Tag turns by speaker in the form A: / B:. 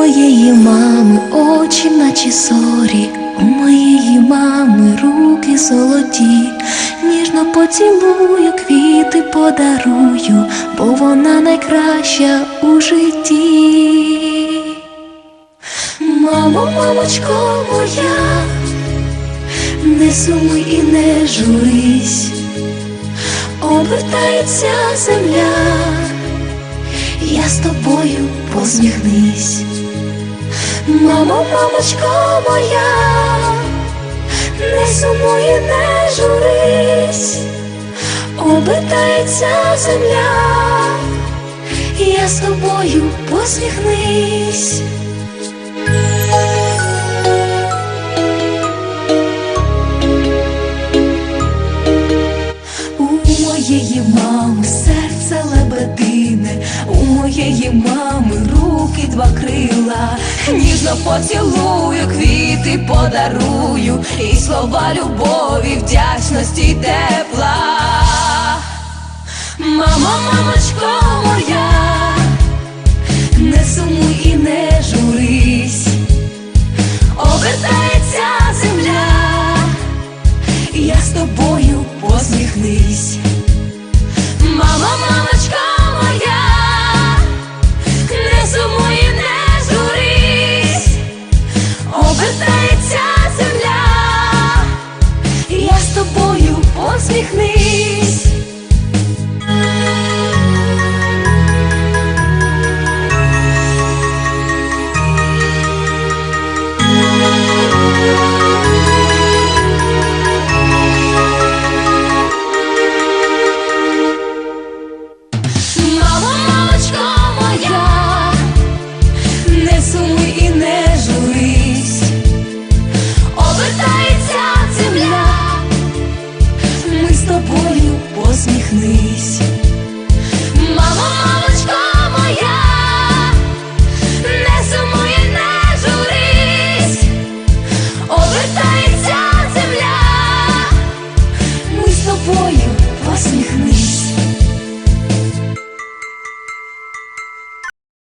A: моєї мами очі, наче зорі, у моєї мами руки золоті, ніжно поцілую, квіти подарую, бо вона найкраща у житті. Мамо, мамочко моя, не сумуй і не журись, обертається земля, я з тобою посміхнись. Мамо, мамочко моя, не сумуй і не журись, обертається земля, я з тобою посміхнись. У моєї мами серце лебедине, у моєї мами два крила, ніжно поцілую, квіти подарую, і слова любові, вдячності тепла.